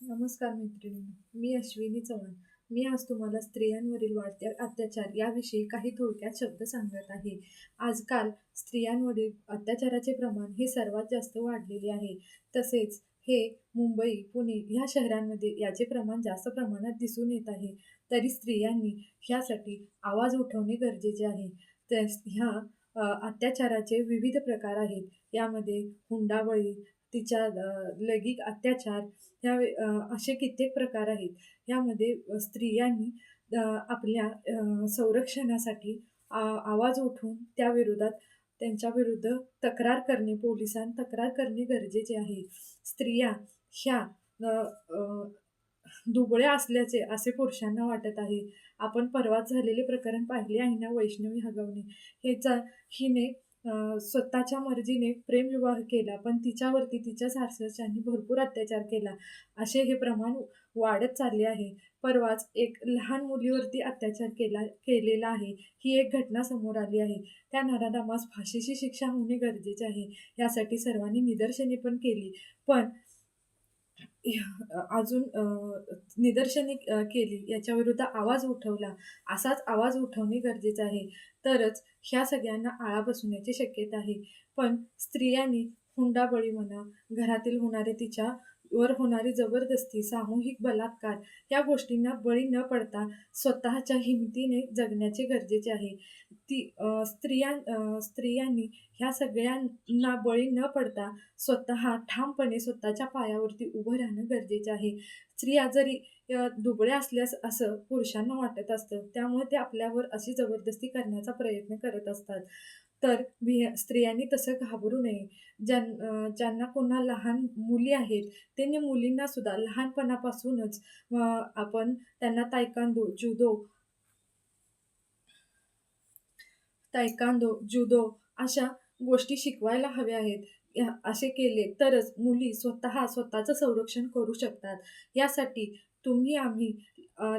नमस्कार मैत्रिणी मी अश्विनी चव्हाण. मी आज तुम्हाला स्त्रियांवरील वाढत्या अत्याचार याविषयी काही थोडक्यात शब्द सांगत आहे. आजकाल स्त्रियांवरील अत्याचाराचे प्रमाण हे सर्वात जास्त वाढलेले आहे. तसेच हे मुंबई पुणे ह्या शहरांमध्ये याचे प्रमाण जास्त प्रमाणात दिसून येत आहे. तरी स्त्रियांनी ह्यासाठी आवाज उठवणे गरजेचे आहे. तर ह्या अत्याचाराचे विविध प्रकार आहेत. यामध्ये हुंडाबळी तिच्या लैंगिक अत्याचार ह्या असे कित्येक प्रकार आहेत. यामध्ये स्त्रियांनी आपल्या संरक्षणासाठी आ आवाज उठवून त्या विरोधात त्यांच्या विरुद्ध तक्रार करणे पोलिसांत तक्रार करणे गरजेचे आहे. स्त्रिया ह्या दुबळ्या असल्याचे असे पुरुषांना वाटत आहे. आपण परवाच झालेले प्रकरण पाहिले आहे ना वैष्णवी हगवणे. हेचा हिने स्वतःच्या मर्जीने प्रेमविवाह केला पण तिच्यावरती तिच्या सासरच्यांनी भरपूर अत्याचार केला. असे हे प्रमाण वाढत चालले आहे. परवाच एक लहान मुलीवरती अत्याचार केला केलेला आहे. ही एक घटना समोर आली आहे. त्या नरादामास फाशीची शिक्षा होणे गरजेचे आहे. यासाठी सर्वांनी निदर्शने पण केली. पण अजून निदर्शने केली. याच्याविरुद्ध आवाज उठवला. असाच आवाज उठवणे गरजेचं आहे. तरच ह्या सगळ्यांना आळा बसवण्याची शक्यता आहे. पण स्त्रियांनी हुंडाबळी म्हणा घरातील होणारे तिच्या वर होणारी जबरदस्ती सामूहिक बलात्कार या गोष्टींना बळी न पडता स्वतःच्या हिमतीने जगण्याचे गरजेचे आहे. ती स्त्रियां स्त्रियांनी ह्या सगळ्यांना बळी न पडता स्वतः ठामपणे स्वतःच्या पायावरती उभं राहणं गरजेचे आहे. स्त्रिया जरी दुबळ्या असल्यास असं पुरुषांना वाटत असतं त्यामुळे ते आपल्यावर अशी जबरदस्ती करण्याचा प्रयत्न करत असतात. तर वि स्त्रियांनी तसं घाबरू नये. ज्यां ज्यांना कोणा लहान मुली आहेत त्यांनी मुलींना सुद्धा लहानपणापासूनच आपण त्यांना तायकांदो जुदो तायकांदो जुदो अशा गोष्टी शिकवायला हव्या आहेत. असे केले तरच मुली स्वतः स्वतःचं संरक्षण करू शकतात. यासाठी तुम्ही आम्ही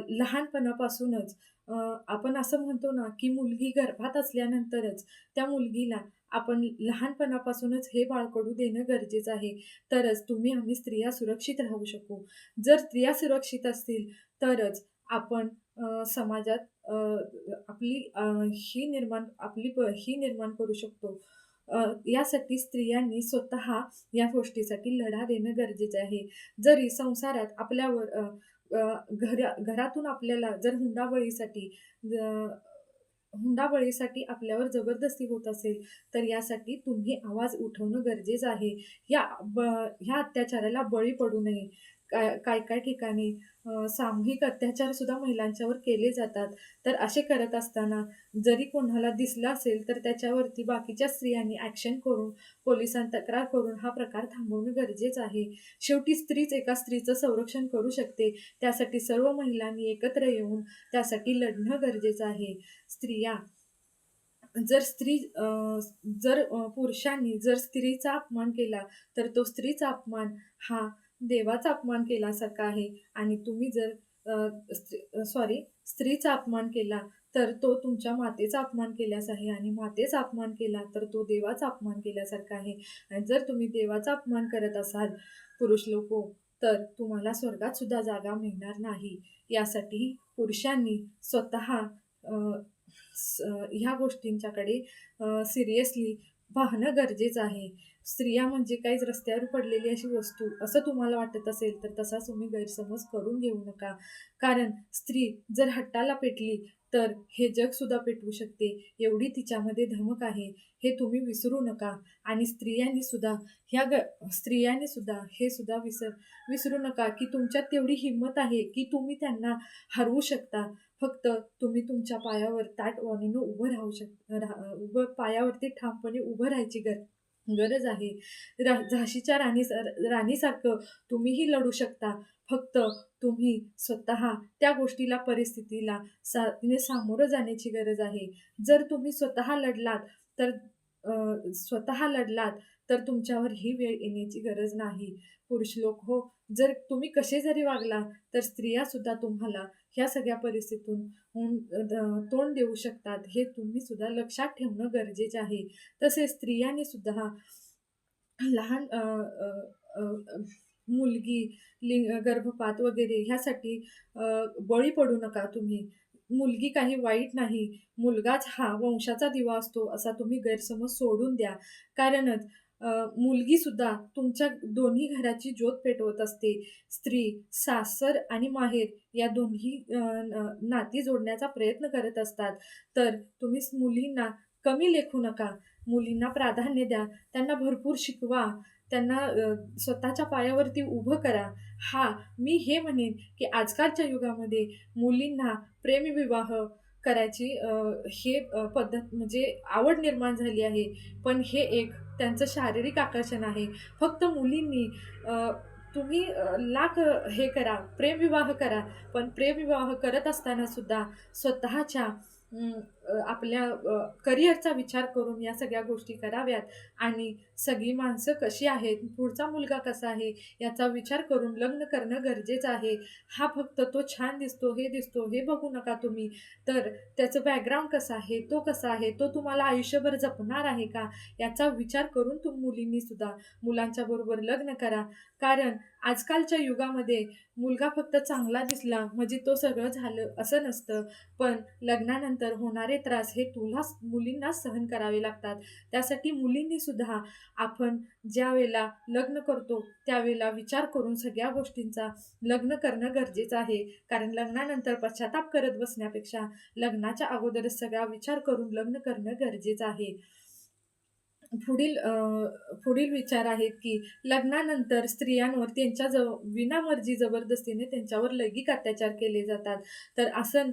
लहानपणापासूनच आपण असं म्हणतो ना की मुलगी गर्भात असल्यानंतरच त्या मुलगीला आपण लहानपणापासूनच हे बाळकडू देणं गरजेचं आहे. तरच तुम्ही आम्ही स्त्रिया सुरक्षित राहू शकू. जर स्त्रिया सुरक्षित असतील तरच आपण समाजात आपली ही निर्माण आपली ही निर्माण करू शकतो. यासाठी स्त्रियांनी स्वतः या गोष्टीसाठी लढा देणं गरजेचं आहे. जरी संसारात आपल्यावर अ, घरा घरातून आपल्याला जर हुंडाबळीसाठी हुंडाबळीसाठी आपल्यावर जबरदस्ती होत असेल तर यासाठी तुम्ही आवाज उठवणं गरजेचं आहे. या ब ह्या अत्याचाराला बळी पडू नये. काय काय काय ठिकाणी सामूहिक अत्याचार सुद्धा महिलांच्यावर केले जातात. तर असे करत असताना जरी कोणाला दिसलं असेल तर त्याच्यावरती बाकीच्या स्त्रियांनी ॲक्शन करून पोलिसांत तक्रार करून हा प्रकार थांबवणं गरजेचं आहे. शेवटी स्त्रीच एका स्त्रीचं संरक्षण करू शकते. त्यासाठी सर्व महिलांनी एकत्र येऊन त्यासाठी लढणं गरजेचं आहे. स्त्रिया. जर स्त्री जर पुरुषांनी जर स्त्रीचा अपमान केला तर तो स्त्रीचा अपमान हा देवाचा अपमान केल्यासारखा आहे. आणि तुम्ही जर सॉरी स्त्रीचा अपमान केला तर तो तुमच्या मातेचा अपमान केल्यास आहे. आणि मातेचा अपमान केला तर तो देवाचा अपमान केल्यासारखा आहे. आणि जर तुम्ही देवाचा अपमान करत असाल पुरुष लोक तर तुम्हाला स्वर्गात सुद्धा जागा मिळणार नाही. यासाठी पुरुषांनी स्वतः ह्या गोष्टींच्याकडे सिरियसली पाहणं गरजेचं आहे. स्त्रिया म्हणजे काहीच रस्त्यावर पडलेली अशी वस्तू असं तुम्हाला वाटत असेल तर तसा तुम्ही गैरसमज करून घेऊ नका. कारण स्त्री जर हट्टाला पेटली तर हे जगसुद्धा पेटवू शकते. एवढी तिच्यामध्ये धमक आहे हे तुम्ही विसरू नका. आणि स्त्रियांनी सुद्धा ह्या ग स्त्रियांनी सुद्धा हे सुद्धा विसर विसरू नका की तुमच्यात तेवढी हिंमत आहे की तुम्ही त्यांना हरवू शकता. फक्त तुम्ही तुमच्या पायावर ताटवानीनं उभं राहू शक राह उभं पायावरती ठामपणे उभं राहायची गर गरज आहे. रा झाशीच्या राणी राणीसारखं तुम्हीही लढू शकता. फक्त तुम्ही स्वतः त्या गोष्टीला परिस्थितीला साथीने सामोरं जाण्याची गरज आहे. जर तुम्ही स्वतः लढलात तर स्वतः लढलात तर तुमच्यावर ही वेळ येण्याची गरज नाही पुरुष लोक हो जर तुम्ही कसे जरी वागला तर स्त्रियासुद्धा तुम्हाला ह्या सगळ्या परिस्थितीतून तोंड देऊ शकतात हे तुम्ही सुद्धा लक्षात ठेवणं गरजेचे आहे तसेच स्त्रियांनी सुद्धा लहान मुलगी लिंग गर्भपात वगैरे ह्यासाठी बळी पडू नका तुम्ही. मुलगी काही वाईट नाही. मुलगाच हा वंशाचा दिवा असतो असा तुम्ही गैरसमज सोडून द्या. कारणच मुलगीसुद्धा तुमच्या दोन्ही घराची ज्योत पेटवत असते. स्त्री सासर आणि माहेर या दोन्ही नाती जोडण्याचा प्रयत्न करत असतात. तर तुम्ही मुलींना कमी लेखू नका. मुलींना प्राधान्य द्या. त्यांना भरपूर शिकवा. त्यांना स्वतःच्या पायावरती उभं करा. हा मी हे म्हणेन की आजकालच्या युगामध्ये मुलींना प्रेमविवाह करायची हे पद्धत म्हणजे आवड निर्माण झाली आहे. पण हे एक त्यांचं शारीरिक आकर्षण आहे. फक्त मुलींनी तुम्ही लाख हे करा, प्रेमविवाह करा. पण प्रेमविवाह करत असताना सुद्धा स्वतःच्या आपल्या करिअरचा विचार करून या सगळ्या गोष्टी कराव्यात आणि सगळी माणसं कशी आहेत, पुढचा मुलगा कसा आहे, याचा विचार करून लग्न करणं गरजेचं आहे. हा फक्त तो छान दिसतो, हे दिसतो, हे बघू नका तुम्ही. तर त्याचं बॅकग्राऊंड कसं आहे, तो कसा आहे, तो तुम्हाला आयुष्यभर जपणार आहे का, याचा विचार करून तुम्ही मुलींनीसुद्धा मुलांच्याबरोबर लग्न करा. कारण आजकालच्या युगामध्ये मुलगा फक्त चांगला दिसला म्हणजे तो सगळं झालं असं नसतं. पण लग्नानंतर होणारे त्रास हे तुलाच मुलींना सहन करावे लागतात. त्यासाठी मुलींनी सुद्धा आपण ज्यावेळेला लग्न करतो, त्यावेळेला विचार करून सगळ्या गोष्टींचा लग्न करणं गरजेचं आहे. कारण लग्नानंतर पश्चाताप करत बसण्यापेक्षा लग्नाच्या अगोदरच सगळा विचार करून लग्न करणं गरजेचं आहे. पुढील पुढील विचार आहेत की लग्नानंतर स्त्रियांवर त्यांच्या जव विनामर्जी जबरदस्तीने त्यांच्यावर लैंगिक अत्याचार केले जातात. तर असं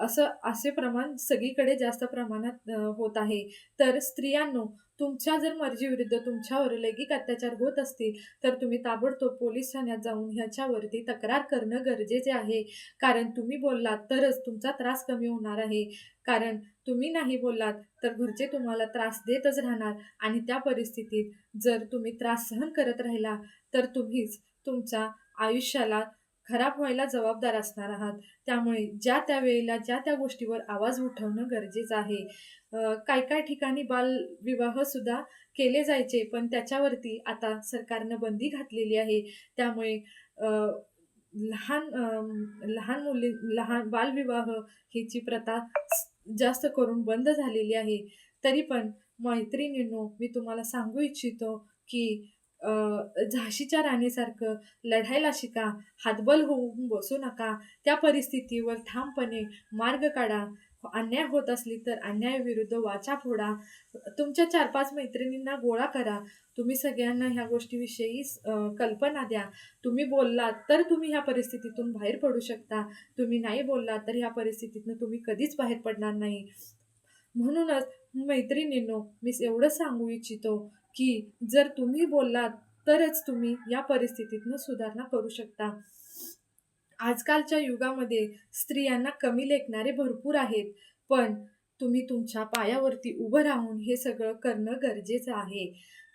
असं असे प्रमाण सगळीकडे जास्त प्रमाणात होत आहे. तर स्त्रियांनो, तुमच्या जर मर्जीविरुद्ध तुमच्यावर लैंगिक अत्याचार होत असतील, तर तुम्ही ताबडतोब पोलीस ठाण्यात जाऊन ह्याच्यावरती तक्रार करणं गरजेचे आहे. कारण तुम्ही बोललात तरच तुमचा त्रास कमी होणार आहे. कारण तुम्ही नाही बोललात तर घरचे तुम्हाला त्रास देतच राहणार आणि त्या परिस्थितीत जर तुम्ही त्रास सहन करत राहिला, तर तुम्हीच तुमच्या आयुष्याला खराब व्हायला जबाबदार असणार आहात. त्यामुळे ज्या त्या वेळेला ज्या त्या गोष्टीवर आवाज उठवणं गरजेचं आहे. काय काही-काही ठिकाणी बालविवाहसुद्धा केले जायचे, पण त्याच्यावरती आता सरकारनं बंदी घातलेली आहे. त्यामुळे लहान लहान मुली लहान बालविवाह हीची प्रथा जास्त करून बंद झालेली आहे. तरी पण मैत्रिणींनो, मी तुम्हाला सांगू इच्छितो की अ, झाशीच्या राणीसारखं लढायला शिका. हातबल होऊन बसू नका. त्या परिस्थितीवर ठामपणे मार्ग काढा. अन्याय होत असली तर अन्यायाविरुद्ध वाचा फोडा. तुमच्या 4-5 मैत्रिणींना गोळा करा. तुम्ही सगळ्यांना ह्या गोष्टीविषयी अ, कल्पना द्या. तुम्ही बोललात तर तुम्ही ह्या परिस्थितीतून बाहेर पडू शकता. तुम्ही नाही बोललात तर ह्या परिस्थितीतून तुम्ही कधीच बाहेर पडणार नाही. म्हणूनच मैत्रिणींनो, मी एवढं सांगू इच्छितो की जर तुम्ही बोललात तरच तुम्ही या परिस्थितीतनं सुधारणा करू शकता. आजकालच्या युगामध्ये स्त्रियांना कमी लेखणारे भरपूर आहेत. पण तुम्ही तुमच्या पायावरती उभं राहून हे सगळं करणं गरजेचं आहे.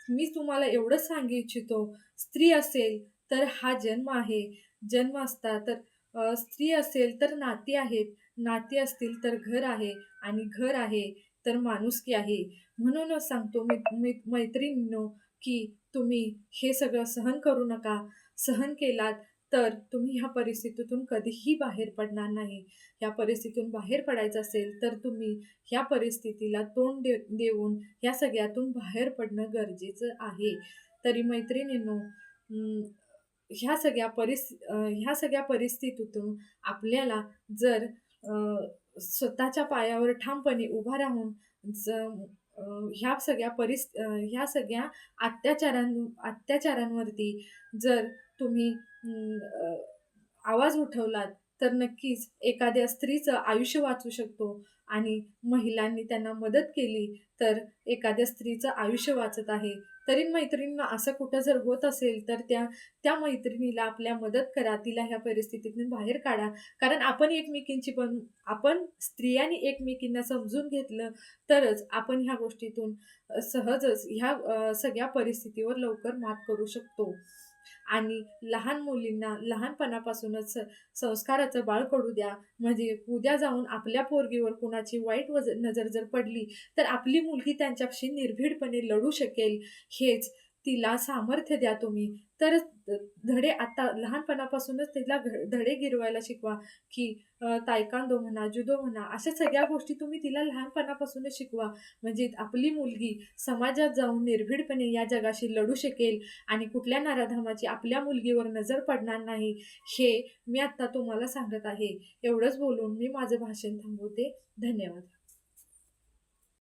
मी तुम्हाला एवढंच सांगू इच्छितो, स्त्री असेल तर हा जन्म आहे. जन्म असता तर स्त्री असेल तर नाती आहेत. नाती असतील तर घर आहे आणि घर आहे तर माणुसकी आहे. म्हणूनच सांगतो मी मी मैत्रिणींनो, की तुम्ही हे सगळं सहन करू नका. सहन केलात तर तुम्ही ह्या परिस्थितीतून कधीही बाहेर पडणार नाही. या परिस्थितीतून बाहेर पडायचं असेल तर तुम्ही ह्या परिस्थितीला तोंड दे देऊन या सगळ्यातून बाहेर पडणं गरजेचं आहे. तरी मैत्रिणींनो, ह्या सगळ्या परिस ह्या सगळ्या परिस्थितीतून आपल्याला जर स्वतःच्या पायावर ठामपणे उभा राहून ज ह्या सगळ्या परिस ह्या सगळ्या अत्याचारां अत्याचारांवरती जर तुम्ही आवाज उठवलात तर नक्कीच एखाद्या स्त्रीचं आयुष्य वाचू शकतो आणि महिलांनी त्यांना मदत केली तर एखाद्या स्त्रीचं आयुष्य वाचत आहे. तरी मैत्रिणींना असं कुठं जर होत असेल तर त्या त्या मैत्रिणीला आपल्या मदत करा. तिला ह्या परिस्थितीतून बाहेर काढा. कारण आपण एकमेकींची पण आपण स्त्रियांनी एकमेकींना समजून घेतलं तरच आपण ह्या गोष्टीतून सहजच ह्या सगळ्या परिस्थितीवर लवकर मात करू शकतो. आणि लहान मुलींना लहानपणापासूनच संस्काराचं बाळ पडू द्या. म्हणजे उद्या जाऊन आपल्या पोरगीवर कुणाची वाईट वज नजर जर पडली तर आपली मुलगी त्यांच्याशी निर्भीडपणे लढू शकेल. हेच तिला सामर्थ्य द्या तुम्ही. तर धडे आता लहानपणापासूनच तिला धडे गिरवायला शिकवा की तायकांदो म्हणा जुदो म्हणा अशा सगळ्या गोष्टी तुम्ही तिला लहानपणापासूनच शिकवा. म्हणजे आपली मुलगी समाजात जाऊन निर्भीडपणे या जगाशी लढू शकेल आणि कुठल्या नाराधामाची आपल्या मुलगीवर नजर पडणार नाही हे मी आत्ता तुम्हाला सांगत आहे. एवढंच बोलून मी माझं भाषण थांबवते. धन्यवाद.